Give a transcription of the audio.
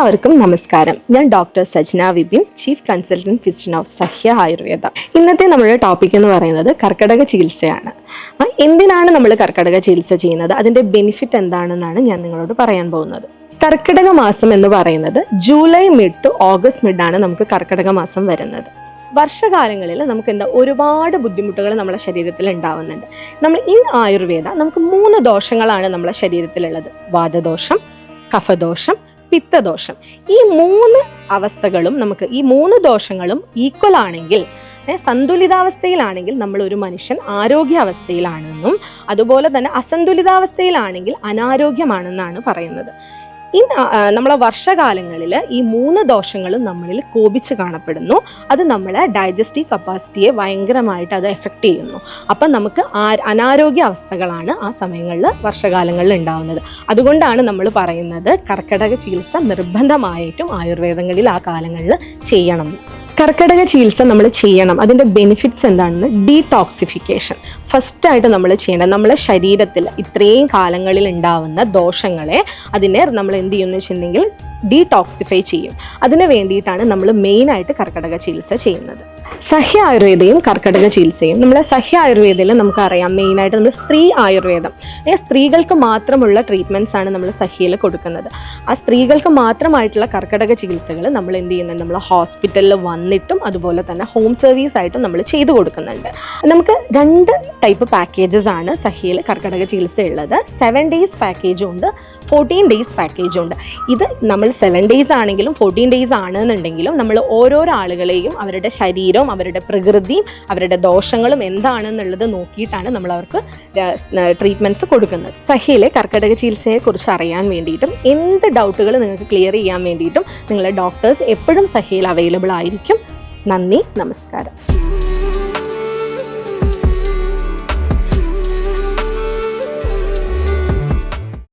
എല്ലാവർക്കും നമസ്കാരം. ഞാൻ doctor Sajna Vibin chief consultant physician of Sahya Ayurveda. ഇന്നത്തെ നമ്മുടെ ടോപ്പിക് എന്ന് പറയുന്നത് കർക്കടക ചികിത്സയാണ്. എന്തിനാണ് നമ്മൾ കർക്കടക ചികിത്സ ചെയ്യുന്നത്? അതിന്റെ ബെനിഫിറ്റ് എന്താണെന്നാണ് ഞാൻ നിങ്ങളോട് പറയാൻ പോകുന്നത്. കർക്കിടക മാസം എന്ന് പറയുന്നത് July mid to August mid ആണ് നമുക്ക് കർക്കിടക മാസം വരുന്നത്. വർഷകാലങ്ങളിൽ നമുക്ക് എന്താ ഒരുപാട് ബുദ്ധിമുട്ടുകൾ നമ്മുടെ ശരീരത്തിൽ ഉണ്ടാവുന്നുണ്ട്. നമ്മൾ ഇൻ ആയുർവേദ നമുക്ക് മൂന്ന് ദോഷങ്ങളാണ് നമ്മുടെ ശരീരത്തിലുള്ളത്. വാദദോഷം കഫദോഷം പിത്തദോഷം. ഈ മൂന്ന് അവസ്ഥകളും നമുക്ക് ഈ മൂന്ന് ദോഷങ്ങളും ഈക്വൽ ആണെങ്കിൽ സന്തുലിതാവസ്ഥയിലാണെങ്കിൽ നമ്മൾ ഒരു മനുഷ്യൻ ആരോഗ്യാവസ്ഥയിലാണെന്നും അതുപോലെ തന്നെ അസന്തുലിതാവസ്ഥയിലാണെങ്കിൽ അനാരോഗ്യമാണെന്നാണ് പറയുന്നത്. ഈ നമ്മളെ വർഷകാലങ്ങളിൽ ഈ മൂന്ന് ദോഷങ്ങളും നമ്മളിൽ കോപിച്ച് കാണപ്പെടുന്നു. അത് നമ്മളെ ഡൈജസ്റ്റീവ് കപ്പാസിറ്റിയെ ഭയങ്കരമായിട്ട് അത് എഫക്റ്റ് ചെയ്യുന്നു. അപ്പം നമുക്ക് അനാരോഗ്യ അവസ്ഥകളാണ് ആ സമയങ്ങളിൽ വർഷകാലങ്ങളിൽ ഉണ്ടാവുന്നത്. അതുകൊണ്ടാണ് നമ്മൾ പറയുന്നത് കർക്കിടക ചികിത്സ നിർബന്ധമായിട്ടും ആയുർവേദങ്ങളിൽ ആ കാലങ്ങളിൽ ചെയ്യണം. കർക്കിടക ചികിത്സ നമ്മൾ ചെയ്യണം. അതിന്റെ ബെനിഫിറ്റ്സ് എന്താണെന്ന് ഡീടോക്സിഫിക്കേഷൻ ഫസ്റ്റായിട്ട് നമ്മൾ ചെയ്യേണ്ടത് നമ്മളെ ശരീരത്തിൽ ഇത്രയും കാലങ്ങളിൽ ഉണ്ടാവുന്ന ദോഷങ്ങളെ അതിനെ നമ്മൾ എന്ത് ചെയ്യുമെന്ന് വെച്ചിട്ടുണ്ടെങ്കിൽ ഡീടോക്സിഫൈ ചെയ്യും. അതിന് വേണ്ടിയിട്ടാണ് നമ്മൾ മെയിനായിട്ട് കർക്കിടക ചികിത്സ ചെയ്യുന്നത്. സഹ്യ ആയുർവേദയും കർക്കിടക ചികിത്സയും. നമ്മളെ സഹ്യ ആയുർവേദയിൽ നമുക്കറിയാം മെയിനായിട്ട് നമ്മൾ സ്ത്രീ ആയുർവേദം. സ്ത്രീകൾക്ക് മാത്രമുള്ള ട്രീറ്റ്മെന്റ്സ് ആണ് നമ്മൾ സഹ്യയിൽ കൊടുക്കുന്നത്. ആ സ്ത്രീകൾക്ക് മാത്രമായിട്ടുള്ള കർക്കിടക ചികിത്സകൾ നമ്മൾ എന്ത് ചെയ്യുന്നുണ്ട്? നമ്മൾ ഹോസ്പിറ്റലിൽ വന്നിട്ടും അതുപോലെ തന്നെ ഹോം സർവീസ് ആയിട്ടും നമ്മൾ ചെയ്തു കൊടുക്കുന്നുണ്ട്. നമുക്ക് രണ്ട് ടൈപ്പ് പാക്കേജസ് ആണ് സഹ്യയിൽ കർക്കിടക ചികിത്സ ഉള്ളത്. സെവൻ ഡേയ്സ് പാക്കേജും ഉണ്ട് ഫോർട്ടീൻ ഡേയ്സ് പാക്കേജും ഉണ്ട്. ഇത് നമ്മൾ സെവൻ ഡേയ്സ് ആണെങ്കിലും ഫോർട്ടീൻ ഡേയ്സ് ആണെന്നുണ്ടെങ്കിലും നമ്മൾ ഓരോരോ ആളുകളെയും അവരുടെ ശരീരവും അവരുടെ പ്രകൃതിയും അവരുടെ ദോഷങ്ങളും എന്താണെന്നുള്ളത് നോക്കിയിട്ടാണ് നമ്മൾ അവർക്ക് ട്രീറ്റ്മെന്റ്സ് കൊടുക്കുന്നത്. സഹിയിലെ കർക്കിടക ചികിത്സയെക്കുറിച്ച് അറിയാൻ വേണ്ടിയിട്ടും എന്ത് ഡൗട്ടുകൾ നിങ്ങൾക്ക് ക്ലിയർ ചെയ്യാൻ വേണ്ടിയിട്ടും നിങ്ങളുടെ ഡോക്ടേഴ്സ് എപ്പോഴും സഹിയിൽ അവൈലബിൾ ആയിരിക്കും. നന്ദി നമസ്കാരം.